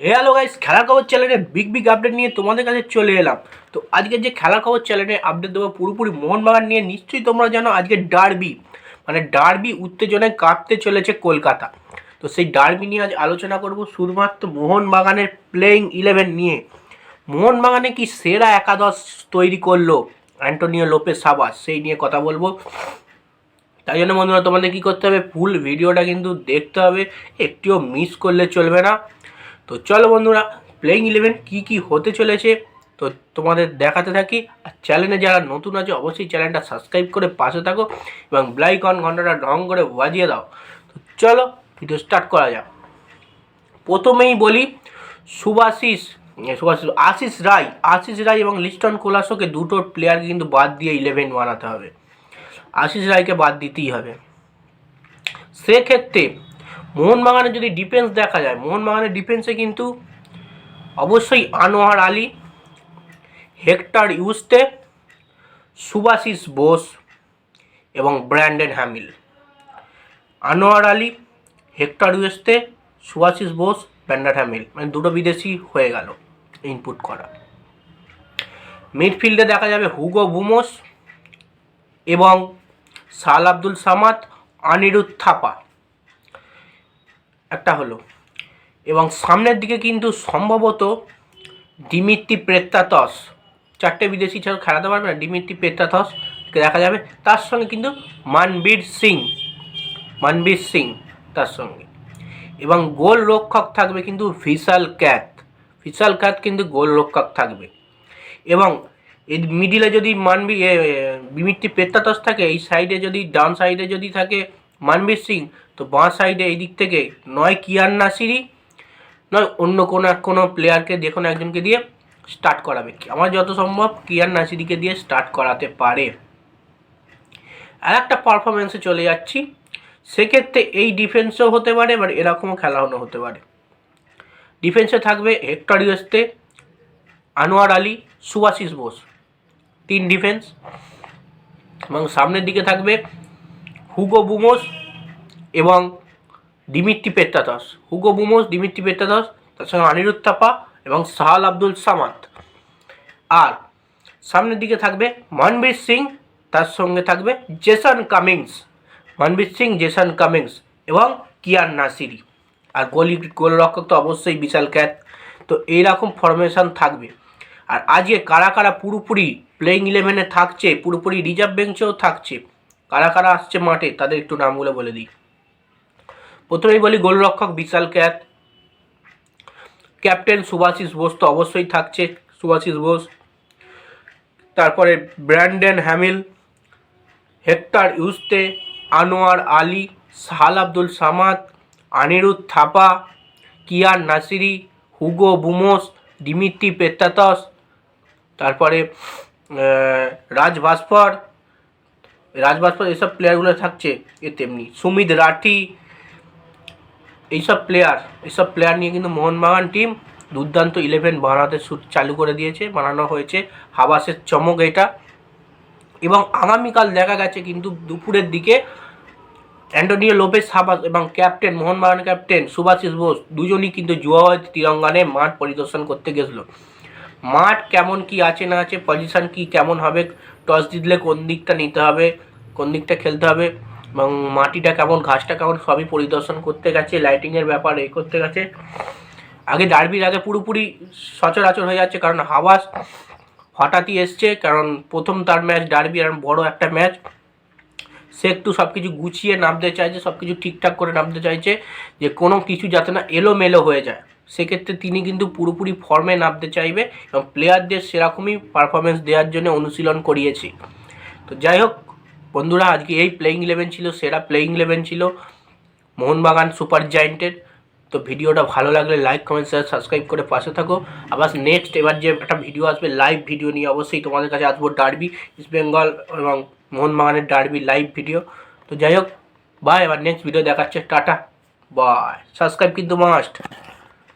Hello guys খেলার খবর চ্যানেলে বিগ বিগ আপডেট নিয়ে তোমাদের কাছে চলে এলাম। তো আজকে যে খেলার খবর চ্যানেলে আপডেট দেবো পুরোপুরি মোহনবাগান নিয়ে, নিশ্চয়ই তোমরা জানো আজকে ডার্বি মানে ডার্বি উত্তেজনায় কাঁপতে চলেছে কলকাতা। তো সেই ডার্বি নিয়ে আজ আলোচনা করব শুধুমাত্র মোহনবাগানের প্লেইং ইলেভেন নিয়ে। মোহনবাগানে কি সেরা একাদশ তৈরি করল অ্যান্টোনিও লোপেস সাবাস সেই নিয়ে কথা বলব। তাই জন্য বন্ধুরা, তোমাদের কী করতে হবে? ফুল ভিডিওটা কিন্তু দেখতে হবে। একটিও মিস করলে চলবে না। তো চলো বন্ধুরা প্লেইং ইলেভেন কী কী হতে চলেছে, তো তোমাদের দেখাতে থাকি। আর চ্যানেলে যারা নতুন আছে, অবশ্যই চ্যানেলটা সাবস্ক্রাইব করে পাশে থাকো এবং ব্লাইকন ঘন্টাটা ঢং করে বাজিয়ে দাও। তো চলো ভিডিও স্টার্ট করা যাক। প্রথমেই বলি সুভাশিস সুভাশিস আশিস রায় আশিস রায় এবং লিস্টন কোলাসোকে দুটো প্লেয়ারকে কিন্তু বাদ দিয়ে ইলেভেন বানাতে হবে। আশিস রায়কে বাদ দিতেই হবে। সেক্ষেত্রে মোহনবাগানের যদি ডিফেন্স দেখা যায়, মোহনবাগানের ডিফেন্সে কিন্তু অবশ্যই আনোয়ার আলী, হেক্টর ইউস্তে, সুভাশিস বোস এবং Brendan Hamill. Anwar Ali, Hector Yuste, Subhasish Bose, Brendan Hamill. মানে দুটো বিদেশি হয়ে গেল ইনপুট করা। মিডফিল্ডে দেখা যাবে হুগো বুমোস এবং সাল আব্দুল সামাদ, অনিরুদ্ধ থাপা। একটা হলো। এবং সামনের দিকে কিন্তু সম্ভবত ডিমিত্রি প্রেত্তাতস চারটে বিদেশি ছাড়া খেলাতে পারবে না, ডিমিত্রি প্রেত্তাতস দেখা যাবে। তার সঙ্গে কিন্তু মানবীর সিং মানবীর সিং তার সঙ্গে। এবং গোল রক্ষক থাকবে কিন্তু ভিশাল ক্যাথ। ভিশাল ক্যাথ কিন্তু গোল রক্ষক থাকবে। এবং এই মিডিলে যদি মানবি বিমিত্রি পেত্তাতস থাকে, এই সাইডে যদি, ডান সাইডে যদি থাকে মানবীর সিং, তো বাঁ সাইডে এই দিক থেকে নয় কিয়ার নাসিরি, নয় অন্য কোনো এক কোনো প্লেয়ারকে যে কোনো একজনকে দিয়ে স্টার্ট করাবে। আমার যত সম্ভব কিয়ার নাসিরিকে দিয়ে স্টার্ট করাতে পারে। আর একটা পারফরমেন্সে চলে যাচ্ছি। সেক্ষেত্রে এই ডিফেন্সও হতে পারে এবার এরকমও খেলানো হতে পারে। ডিফেন্সে থাকবে হেক্টর ইউএসতে আনোয়ার আলী, সুভাশিস বোস। তিন ডিফেন্স এবং সামনের দিকে থাকবে হুগো বুমোস এবং Dimitri Petratos Hugo Boumous, Dimitri Petratos তার সঙ্গে অনিরুদ্ধ থাপা এবং সাহাল আব্দুল সামাদ। আর সামনের দিকে থাকবে মনবীর সিং, তার সঙ্গে থাকবে Jason Cummings, Manvir Singh, Jason Cummings এবং কিয়ার নাসিরি। আর গোলি গোলরক্ষক তো অবশ্যই বিশাল ক্যাথ তো এইরকম ফরমেশন থাকবে। আর আজকে কারা কারা পুরোপুরি প্লেইং ইলেভেনে থাকছে, পুরোপুরি রিজার্ভ বেঞ্চেও থাকছে, কারা কারা আসছে মাঠে, তাদের একটু নামগুলো বলে দিই। প্রথমেই বলি গোলরক্ষক বিশাল ক্যাথ ক্যাপ্টেন সুভাশিস বোস তো অবশ্যই থাকছে, সুভাশিস বোস। তারপরে Brendan Hamill, Hector Yuste, Anwar Ali, Sahal Abdul Samad Anirudh Thapa Kiyan Nassiri, Hugo Boumous Dimitri Petratos, তারপরে রাজ ভাস্কর। রাজ ভাস্কর, এসব প্লেয়ারগুলো থাকছে এ তেমনি। সুমিত রাঠি এইসব প্লেয়ার এইসব প্লেয়ার নিয়ে কিন্তু মোহনবাগান টিম দুর্দান্ত ইলেভেন বানাতে শুট চালু করে দিয়েছে, বানানো হয়েছে, হাবাসের চমক এটা। এবং আগামীকাল দেখা গেছে কিন্তু দুপুরের দিকে অ্যান্টোনিও লোপেস হাবাস এবং ক্যাপ্টেন মোহনবাগান ক্যাপ্টেন সুভাশিস বোস দুজনই কিন্তু জুয়াওয়াত তিরঙ্গানে মাঠ পরিদর্শন করতে গেছিল। মাঠ কেমন কি আছে না আছে পজিশন কি কেমন হবে টস জিতলে কোন দিকটা নিতে হবে, কোন দিকটা খেলতে হবে এবং মাটিটা কেমন, ঘাসটা কেমন, সবই পরিদর্শন করতে গেছে লাইটিংয়ের ব্যাপার এ করতে গেছে। আগে ডার্বির আগে পুরোপুরি সচরাচর হয়ে যাচ্ছে, কারণ হাওয়াস হঠাৎই এসছে, কারণ প্রথম তার ম্যাচ ডার্বি আর বড় একটা ম্যাচ সে একটু সব কিছু গুছিয়ে নামতে চাইছে সব কিছু ঠিকঠাক করে নামতে চাইছে, যে কোনো কিছু যাতে না এলোমেলো হয়ে যায়। সেক্ষেত্রে তিনি কিন্তু পুরোপুরি ফর্মে নামতে চাইবে এবং প্লেয়ারদের সেরকমই পারফরমেন্স দেওয়ার জন্য অনুশীলন করিয়েছি। তো যাই হোক বন্ধুরা, আজকে এই প্লেইং ইলেভেন ছিল, সেরা প্লেইং ইলেভেন ছিল, মোহনবাগান সুপার জায়েন্টের তো ভিডিওটা ভালো লাগলে লাইক কমেন্ট শেয়ার সাবস্ক্রাইব করে পাশে থাকো। আবার নেক্সট এবার যে একটা ভিডিও আসবে লাইভ ভিডিও নিয়ে অবশ্যই তোমাদের কাছে আসব ডার্বি ইস্ট বেঙ্গল এবং মোহনবাগানের ডার্বি লাইভ ভিডিও তো যাই হোক বাই এবার নেক্সট ভিডিও দেখাচ্ছে, টাটা বাই সাবস্ক্রাইব কিন্তু মাস্ট